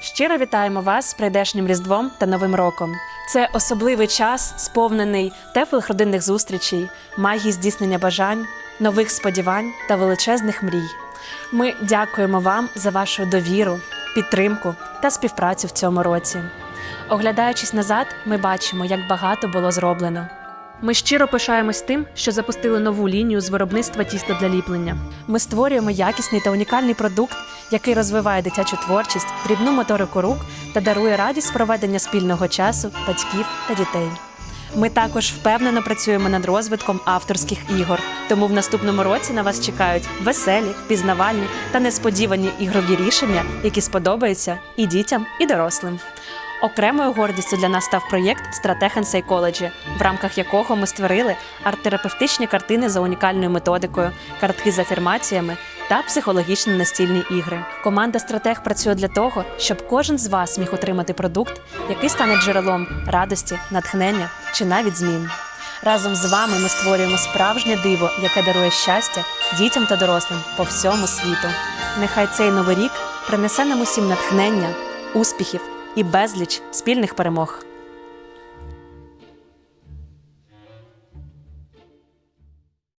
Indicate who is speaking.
Speaker 1: Щиро вітаємо вас з прийдешнім Різдвом та Новим роком. Це особливий час, сповнений теплих родинних зустрічей, магії здійснення бажань, нових сподівань та величезних мрій. Ми дякуємо вам за вашу довіру, підтримку та співпрацю в цьому році. Оглядаючись назад, ми бачимо, як багато було зроблено. Ми щиро пишаємось тим, що запустили нову лінію з виробництва тіста для ліплення. Ми створюємо якісний та унікальний продукт, який розвиває дитячу творчість, дрібну моторику рук та дарує радість проведення спільного часу батьків та дітей. Ми також впевнено працюємо над розвитком авторських ігор. Тому в наступному році на вас чекають веселі, пізнавальні та несподівані ігрові рішення, які сподобаються і дітям, і дорослим. Окремою гордістю для нас став проєкт Стратег and Psychology, в рамках якого ми створили арт-терапевтичні картини за унікальною методикою, картки з афірмаціями та психологічні настільні ігри. Команда Стратег працює для того, щоб кожен з вас міг отримати продукт, який стане джерелом радості, натхнення чи навіть змін. Разом з вами ми створюємо справжнє диво, яке дарує щастя дітям та дорослим по всьому світу. Нехай цей новий рік принесе нам усім натхнення, успіхів і безліч спільних перемог.